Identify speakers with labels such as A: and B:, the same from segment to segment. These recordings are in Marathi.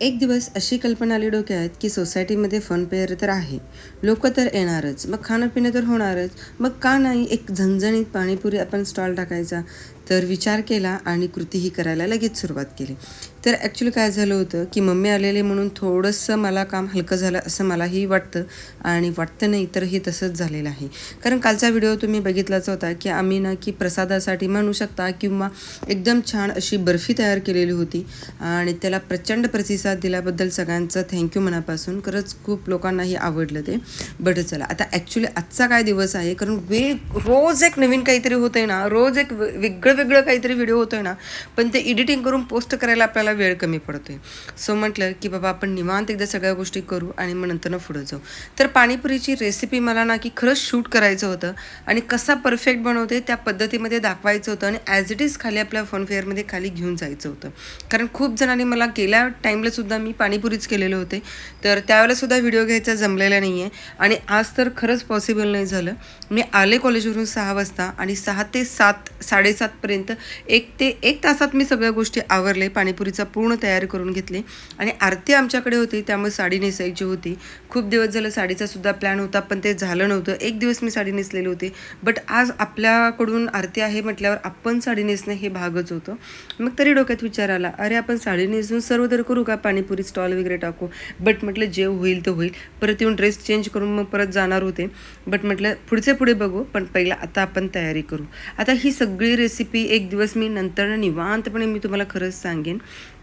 A: एक दिवस अशी कल्पना आली डोक्यात की सोसायटीमध्ये फन पेअर तर आहे. लोक तर येणारच. मग खाणं पिणं तर होणारच. मग का नाही एक झणझणीत पाणीपुरी आपण स्टॉल टाकायचा? तर विचार केला आणि कृतीही करायला लगेच सुरुवात केली. तर ॲक्च्युली काय झालं होतं की मम्मी आलेले म्हणून थोडंसं मला काम हलकं झालं असं मलाही वाटतं आणि वाटतं नाही तर हे तसंच झालेलं आहे. कारण कालचा व्हिडिओ तुम्ही बघितलाच होता की आम्ही ना की प्रसादासाठी म्हणू शकता किंवा एकदम छान अशी बर्फी तयार केलेली होती आणि त्याला प्रचंड प्रतिसाद दिल्याबद्दल सगळ्यांचं थँक्यू मनापासून. खरंच खूप लोकांनाही आवडलं ते. बट चला. आता ॲक्च्युली आजचा काय दिवस आहे? कारण वेग रोज एक नवीन काहीतरी होतं आहे ना रोज एक वेगळं वेगळं काहीतरी व्हिडिओ होतोय ना पण ते एडिटिंग करून पोस्ट करायला आपल्याला वेळ कमी पडतोय. सो म्हटलं की बाबा आपण निवांत एकदा सगळ्या गोष्टी करू आणि मग नंतर पुढं जाऊ. तर पाणीपुरीची रेसिपी मला ना की खरंच शूट करायचं होतं आणि कसा परफेक्ट बनवते त्या पद्धतीमध्ये दाखवायचं होतं आणि ॲज इट इज खाली आपल्या फनफेअरमध्ये खाली घेऊन जायचं होतं. कारण खूप जणांनी मला गेल्या टाईमलासुद्धा मी पाणीपुरीच केलेले होते. तर त्यावेळेलासुद्धा व्हिडिओ घ्यायचा जमलेला नाही आहे आणि आज तर खरंच पॉसिबल नाही झालं. मी आले कॉलेजवरून सहा वाजता आणि सहा ते सात साडेसातपर्यंत एक ते एक तासात मी सगळ्या गोष्टी आवरले पाणीपुरीचा पूर्ण तयारी करून घेतली आणि आरती आमच्याकडे होती त्यामुळे साडी नेसायची होती. खूप दिवस झालं साडीचा सुद्धा प्लॅन होता पण ते झालं नव्हतं. एक दिवस मी साडी नेसलेली होती. बट आज आपल्याकडून आरती आहे म्हटल्यावर आपण साडी नेसणं हे भागच होतं. मग तरी डोक्यात विचार आला अरे आपण साडी नेसून सर्व तर करू का? पाणीपुरी स्टॉल वगैरे टाकू? बट म्हटलं जे होईल ते होईल. परत येऊन ड्रेस चेंज करून मग परत जाणार होते. बट म्हटलं पुढचे पुढे बघू. पण पहिला आता आपण तयारी करू. आता ही सगळी रेसिपी एक दिवस मी नंतर निवांतपणे मी तुम्हाला खरंच सांगेन.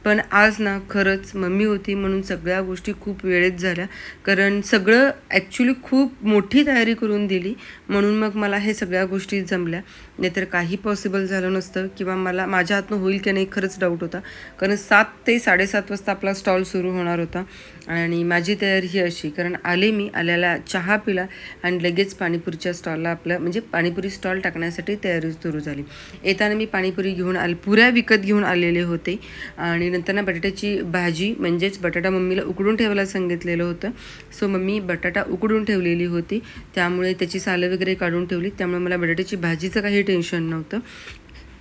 A: पण आज ना खरंच मम्मी होती म्हणून सगळ्या गोष्टी खूप वेळेत झाल्या. कारण सगळं ॲक्च्युली खूप मोठी तयारी करून दिली. म्हणून मग मला हे सगळ्या गोष्टी जमल्या. नाहीतर काही पॉसिबल झालं नसतं किंवा मला माझ्या हातनं होईल की नाही खरंच डाऊट होता. कारण सात ते साडेसात वाजता आपला स्टॉल सुरू होणार होता. आणि माझी तयारी ही अशी कारण आले मी आल्याला चहा पिला आणि लगेच पाणीपुरीच्या स्टॉलला आपलं म्हणजे पाणीपुरी स्टॉल टाकण्यासाठी तयारी सुरू झाली. येताना मी पाणीपुरी घेऊन आले पुऱ्या विकत घेऊन आलेले होते. आणि नंतर ना बटाट्याची भाजी म्हणजेच बटाटा मम्मीला उकडून ठेवायला सांगितलेलं होतं. सो मम्मी बटाटा उकडून ठेवलेली होती. त्यामुळे त्याची सालं वगैरे काढून ठेवली. त्यामुळे मला बटाट्याची भाजीचं काही टेन्शन नव्हतं.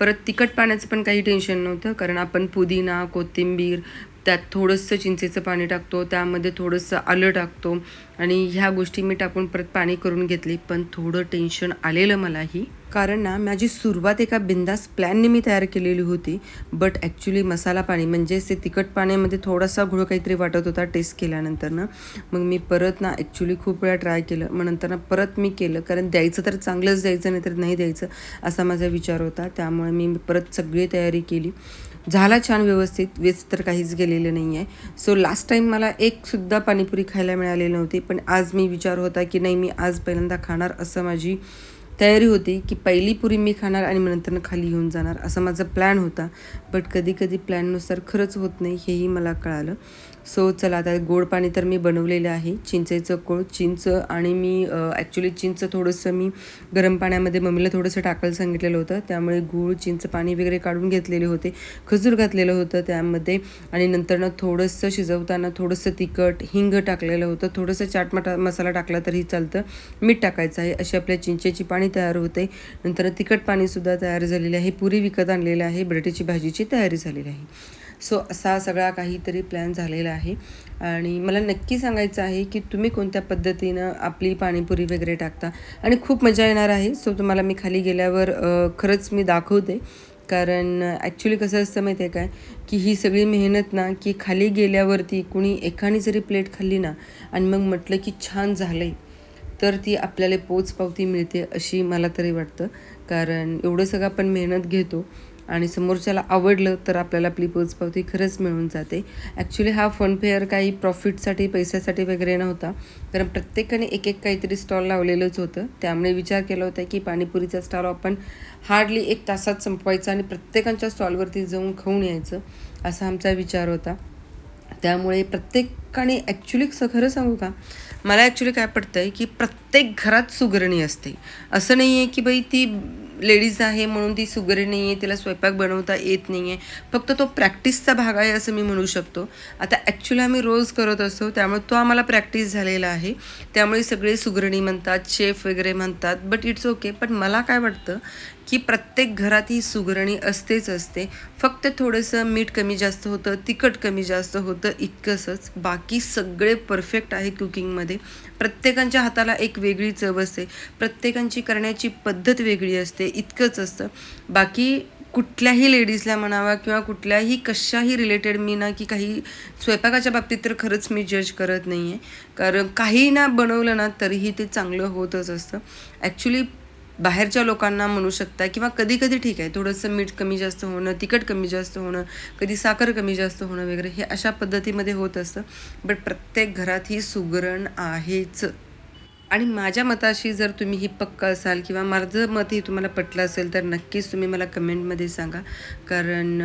A: परत तिखट पाण्याचं पण काही टेन्शन नव्हतं कारण आपण पुदिना कोथिंबीर त्यात थोडंसं चिंचेचं पाणी टाकतो त्यामध्ये थोडंसं आलं टाकतो आणि ह्या गोष्टी मी टाकून परत पाणी करून घेतली पण थोडं टेन्शन आलेलं मलाही. कारण ना माझी सुरुवात एका बिंदास प्लॅनने मी तयार केलेली होती बट ॲक्च्युली मसाला पाणी म्हणजेच ते तिखट पाण्यामध्ये थोडासा घोळ काहीतरी वाटत होता टेस्ट केल्यानंतर ना मग मी परत ना ॲक्च्युली खूप वेळा ट्राय केलं मग नंतर ना परत मी केलं कारण द्यायचं तर चांगलंच द्यायचं नाही तर नाही द्यायचं असा माझा विचार होता त्यामुळे मी परत सगळी तयारी केली. झाला छान व्यवस्थित वेज तर काहीच गेलेलं नाही आहे सो लास्ट टाईम मला एकसुद्धा पाणीपुरी खायला मिळालेली नव्हती पण आज मी विचार होता की नाही मी आज पहिल्यांदा खाणार असं माझी तयारी होती की पहिली पुरी मी खाणार आणि नंतर खाली येऊन जाणार असा माझा प्लॅन होता. बट कधी कधी प्लॅननुसार खरंच होत नाही हेही मला कळालं. सो चला आता गोड पाणी तर मी बनवलेलं आहे. चिंचेचं कोळ चिंच आणि मी ॲक्च्युली चिंच थोडंसं मी गरम पाण्यामध्ये मम्मीला थोडंसं टाकायला सांगितलेलं होतं. त्यामुळे गूळ चिंच पाणी वगैरे काढून घेतलेले होते. खजूर घातलेलं होतं त्यामध्ये आणि नंतरनं थोडंसं शिजवताना थोडंसं तिखट हिंग टाकलेलं होतं. थोडंसं चाट मटा मसाला टाकला तरी चालतं. मीठ टाकायचं आहे. अशी आपल्या चिंचेची पाणी तयार होते. नंतर तिखट पाणीसुद्धा तयार झालेलं आहे. पुरी विकत आणलेलं आहे. बटाट्याची भाजीची तयारी झालेली आहे. सो असा सगळा काहीतरी प्लॅन झालेला आहे. आणि मला नक्की सांगायचं आहे की तुम्ही कोणत्या पद्धतीनं आपली पाणीपुरी वगैरे टाकता. आणि खूप मजा येणार आहे. सो तुम्हाला मी खाली गेल्यावर खरंच मी दाखवते. कारण ॲक्च्युली कसं असतं माहिती आहे काय? की ही सगळी मेहनत ना की खाली गेल्यावरती कुणी एकाने जरी प्लेट खाल्ली ना आणि मग म्हटलं की छान झालं आहे तर ती आपल्याला पोचपावती मिळते अशी मला तरी वाटतं. कारण एवढं सगळं आपण मेहनत घेतो आणि समोरच्याला आवडलं तर आपल्याला आपली पोचपावती खरंच मिळून जाते. ॲक्च्युली हा फन फेअर काही प्रॉफिटसाठी पैशासाठी वगैरे नव्हता. कारण प्रत्येकाने एक एक काहीतरी स्टॉल लावलेलंच होतं. त्यामुळे विचार केला होता की पाणीपुरीचा स्टॉल आपण हार्डली एक तासात संपवायचा आणि प्रत्येकांच्या स्टॉलवरती जाऊन खाऊन यायचं असा आमचा विचार होता. त्यामुळे प्रत्येकाने ॲक्च्युली स खरं सांगू का? मला ॲक्च्युली काय पडतं आहे की प्रत्येक घरात सुगरणी असते. असं नाही आहे की बाई ती लेडीज आहे म्हणून ती सुगरणी नाही आहे तिला स्वयंपाक बनवता येत नाही आहे फक्त तो प्रॅक्टिसचा भाग आहे असं मी म्हणू शकतो. आता ॲक्च्युली आम्ही रोज करत असतो त्यामुळे तो आम्हाला प्रॅक्टिस झालेला आहे. त्यामुळे सगळे सुगरणी म्हणतात शेफ वगैरे म्हणतात बट इट्स ओके पण मला काय वाटतं की प्रत्येक घरात ही सुगरणी असतेच असते. फक्त थोडंसं मीठ कमी जास्त होतं तिखट कमी जास्त होतं इतकंसंच. बाकी सगळे परफेक्ट आहे कुकिंगमध्ये. प्रत्येकांच्या हाताला एक वेगळी चव असते. प्रत्येकांची करण्याची पद्धत वेगळी असते. इतकंच असतं. बाकी कुठल्याही लेडीजला म्हणावा किंवा कुठल्याही कशाही रिलेटेड मी ना की काही स्वयंपाकाच्या बाबतीत तर खरंच मी जज करत नाही आहे कारण काही ना बनवलं ना तरीही ते चांगलं होतच असतं. ॲक्च्युली बाहेरच्या लोकांना म्हणू शकता किंवा कधी कधी ठीक आहे थोडंसं मीठ कमी जास्त होणं तिखट कमी जास्त होणं कधी साखर कमी जास्त होणं वगैरे हे अशा पद्धतीमध्ये होत असतं. बट प्रत्येक घरात ही सुगरण आहेच. आणि माझ्या मताशी जर तुम्ही ही पक्क असाल किंवा माझं मतही तुम्हाला पटलं असेल तर नक्कीच तुम्ही मला कमेंटमध्ये सांगा. कारण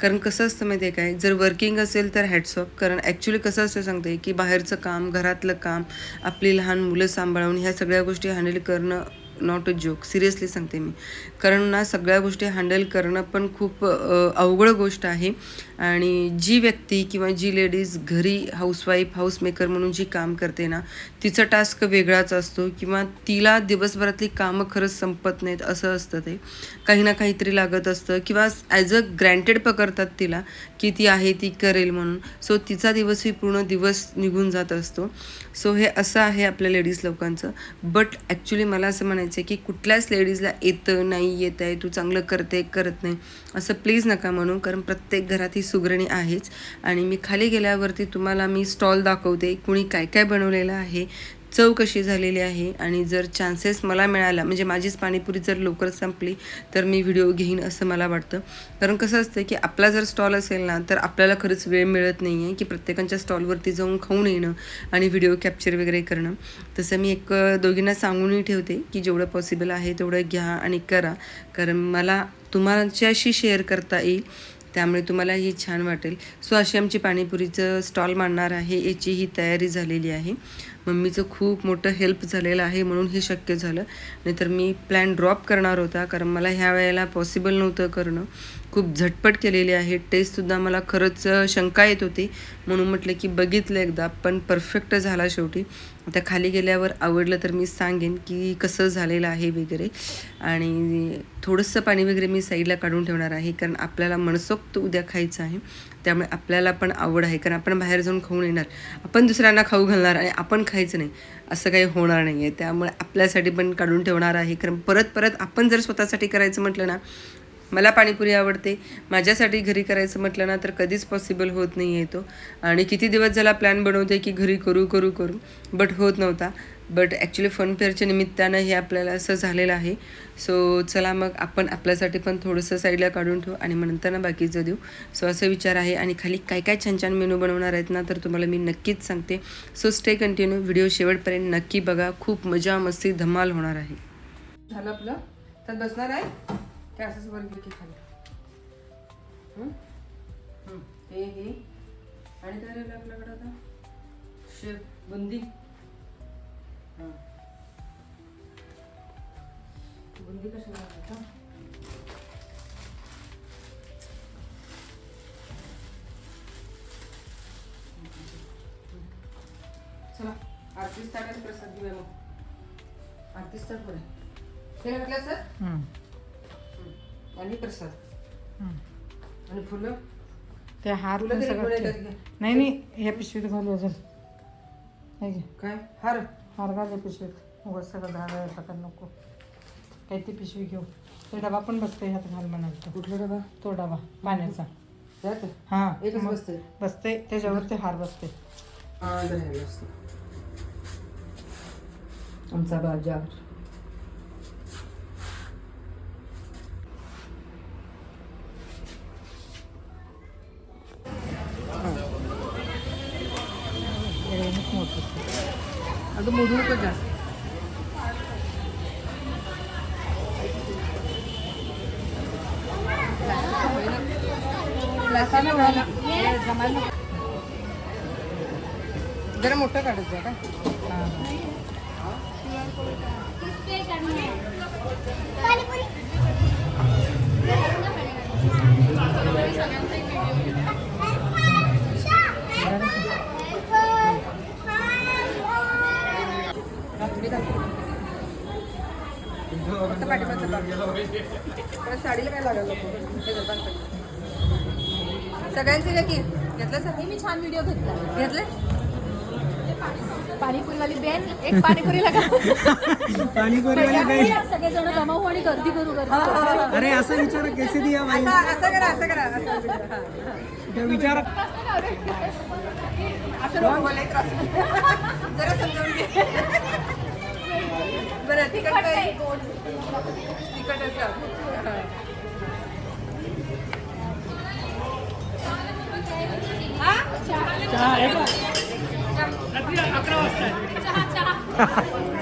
A: कारण कसं असतं माहिती आहे काय? जर वर्किंग असेल तर हॅट्सअप कारण ॲक्च्युली कसं असतं सांगते की बाहेरचं काम घरातलं काम आपली लहान मुलं सांभाळून ह्या सगळ्या गोष्टी हँडल करणं नॉट अ जोक सिरियसली सांगते मी. कारण ना सगळ्या गोष्टी हँडल करणं पण खूप अवघड गोष्ट आहे. आणि जी व्यक्ती किंवा जी लेडीज घरी हाऊसवाईफ हाऊसमेकर म्हणून जी काम करते ना तिचा टास्क वेगळाच असतो किंवा तिला दिवसभरातली कामं खरंच संपत नाहीत असं असतं ते. काही ना काहीतरी लागत असतं किंवा ॲज अ ग्रँटेड पकडतात तिला की ती आहे ती करेल म्हणून. सो तिचा दिवसही पूर्ण दिवस निघून जात असतो. सो हे असं आहे आपल्या लेडीज लोकांचं. बट ॲक्च्युली मला असं म्हणायचं आहे की कुठल्याच लेडीजला येतं नाही येत आहे तू चांगलं करते करत नाही. असं प्लीज नका म्हणू कारण प्रत्येक घरात ही सुगरणी आहेच. आणि मी खाली गेल्यावरती तुम्हाला मी स्टॉल दाखवते कुणी काय काय बनवलेलं आहे. चव कशी झालेली आहे आणि जर चान्सेस मला मिळाला म्हणजे माझीच पाणीपुरी जर लवकर संपली तर मी व्हिडिओ घेईन असं मला वाटतं. कारण कसं असतं की आपला जर स्टॉल असेल ना तर आपल्याला खरंच वेळ मिळत नाही आहे की प्रत्येकांच्या स्टॉलवरती जाऊन खाऊन येणं आणि व्हिडिओ कॅप्चर वगैरे करणं. तसं मी एक दोघींना सांगूनही ठेवते की जेवढं पॉसिबल आहे तेवढं घ्या आणि करा. कारण मला तुम्हाच्याशी शेअर करता येईल त्यामुळे तुम्हाला ही छान वाटेल. सो अशी आमची पाणीपुरीचं स्टॉल मांडणार आहे याची ही तयारी झालेली आहे. मम्मीचं खूप मोठं हेल्प झालेलं आहे म्हणून हे शक्य झालं. नाहीतर मी प्लॅन ड्रॉप करणार होता कारण मला ह्या वेळेला पॉसिबल नव्हतं करणं. खूप झटपट केलेली आहे. टेस्टसुद्धा मला खरंच शंका येत होती. म्हणून म्हटलं की बघितलं एकदा पण परफेक्ट झाला शेवटी. आता खाली गेल्यावर आवडलं तर मी सांगेन की कसं झालेलं आहे वगैरे. आणि थोडंसं पाणी वगैरे मी साईडला काढून ठेवणार आहे कारण आपल्याला मनसोक्त उद्या खायचं आहे. त्यामुळे आपल्याला पण आवड आहे कारण आपण बाहेर जाऊन खाऊन येणार. आपण दुसऱ्यांना खाऊ घालणार आणि आपण खायचं नाही. असं काही होणार नाही आहे त्यामुळे आपल्यासाठी पण काढून ठेवणार आहे कारण परत परत आपण जर स्वतःसाठी करायचं म्हटलं ना मला पाणीपुरी आवडते. माझ्यासाठी घरी करायचं म्हटलं ना तर कधीच पॉसिबल होत नाही आहे तो. आणि किती दिवस झाला प्लॅन बनवते की घरी करू करू करू. बट होत नव्हता. बट ॲक्च्युली फनफेअरच्या निमित्तानं हे आपल्याला असं झालेलं आहे. सो चला मग आपण आपल्यासाठी पण थोडंसं साईडला काढून ठेवू आणि मग नंतर ना बाकीचं देऊ. सो असं विचार आहे आणि खाली काय काय छान छान मेनू बनवणार आहेत ना तर तुम्हाला मी नक्कीच सांगते. सो स्टे कंटिन्यू व्हिडिओ शेवटपर्यंत नक्की बघा. खूप मजा मस्ती धमाल होणार आहे. झालं आपलं? तर बसणार आहे? काय असंच वर घे की खाली. हे? हे. आणि काय राहिलं आपल्याकडं आता? शेप बुंदी. हां. बुंदी कशी घालायचं? चला आरतीस ताटात प्रसाद घेऊया मग. आरतीस ताट बरं हे घातलं सर? आणि प्रसाद. आणि फुलं?
B: ते हार
A: फुलं तरी कोणी. येतात.
B: नाही नाही ह्या पिशवीत घालू अजून. हे घे.
A: काय? हार?
B: हार घाल या पिशवीत. उगाच सगळं झालं टाका नको. काही ती पिशवी घेऊ. ते डबा पण बसते ह्यात घाल म्हणाल
A: कुठला डबा?
B: तो डबा पाण्याचा.
A: त्यात
B: हा.
A: एकच
B: मग
A: बसते
B: बसते त्याच्यावर ते हार बसते
A: राहिला असतो आमचा बाजार. अगं मोडू नको. जास्त जरा मोठं काढायचं का
B: हां.
A: फक्त पाठीमागचं. परत साडीला काय हे पण सगळ्यांचे घ्या की. घेतलं सगळी
C: मी छान व्हिडिओ घेतला.
A: घेतले
C: पाणीपुरीवाली बेन एक पाणीपुरीला सगळेजण जमावू आणि गर्दी करू गर्दी
D: अरे असं विचार कैसे दिया भाई
A: असं असं करा असं करा असं
D: विचार
A: असं जरा समजावून घे. बरं तिकट काय? तिकट असं.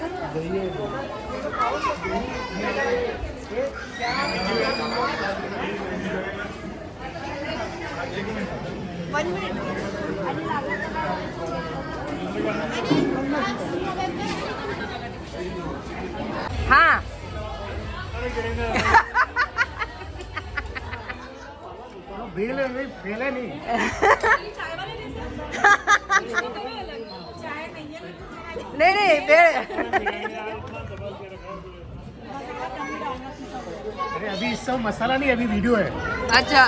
A: हा।
D: फेल है फेल है नहीं।
A: नाही नाही वेळ.
D: अरे अभी सब मसाला नहीं अभी वीडियो है.
A: अच्छा.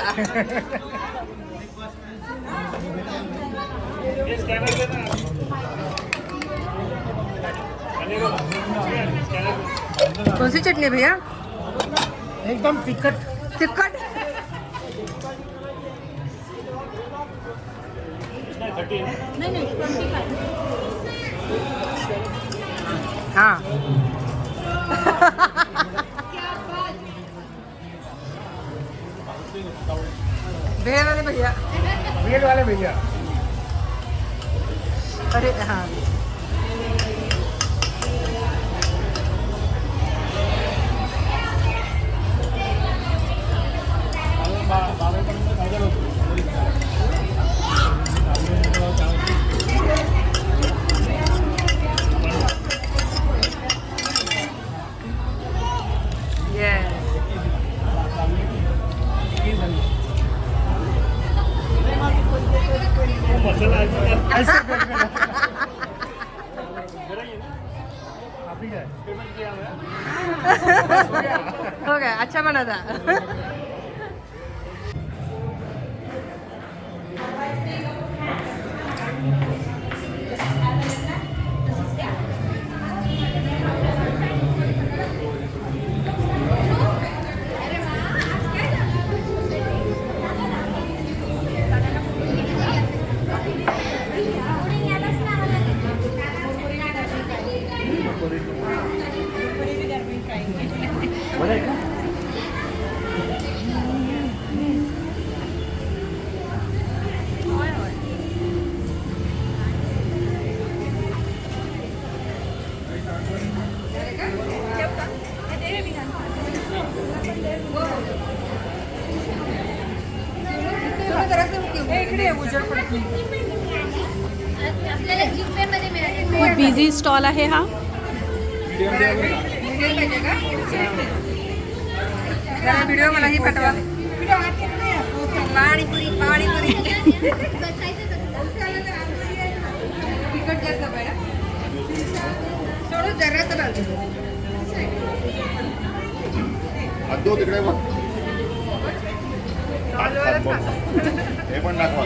A: कौन सी चटनी है भैया?
D: एकदम तिखट
A: तिखट
C: नाही नाही।
A: हा. भेळ वाले भैया.
D: भेल वाले भैया.
A: अरे हाँ.
B: बिझी स्टॉल आहे हा.
A: व्हिडिओ मलाही पाठवा. पाणीपुरी पाणीपुरी.
E: हे पण दाखवा.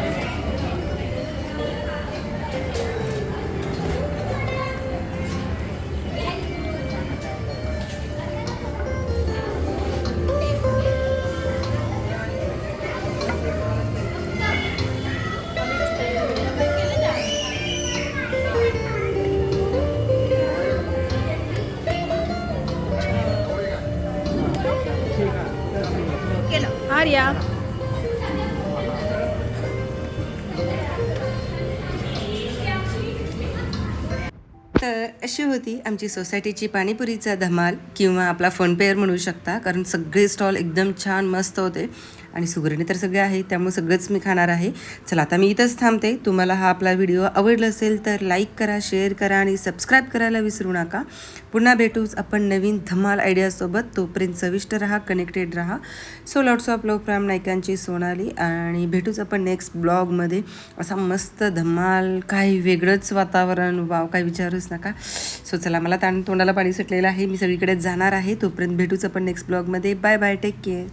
A: अशी होती. आमची सोसायटीची पाणीपुरीचा धमाल किंवा आपला फोनपेअर म्हणू शकता कारण सगळे स्टॉल एकदम छान मस्त होते. आणि सुगरणी तर सगळे आहे त्यामुळे सगळंच मी खाणार आहे. चला आता मी इथंच थांबते. तुम्हाला हा आपला व्हिडिओ आवडला असेल तर लाईक करा शेअर करा आणि सबस्क्राईब करायला विसरू नका. पुन्हा भेटूच आपण नवीन धमाल आयडियासोबत तोपर्यंत चविष्ट राहा कनेक्टेड राहा. So lots of love from नायकांची Sonali. आणि भेटूच आपण नेक्स्ट ब्लॉगमध्ये असा मस्त धमाल काही वेगळंच वातावरण. वाव काही विचारूच नका. सो चला मला ताण तोंडाला पाणी सुटलेलं आहे. मी सगळीकडे जाणार आहे. तोपर्यंत भेटूच आपण नेक्स्ट ब्लॉगमध्ये बाय बाय टेक केअर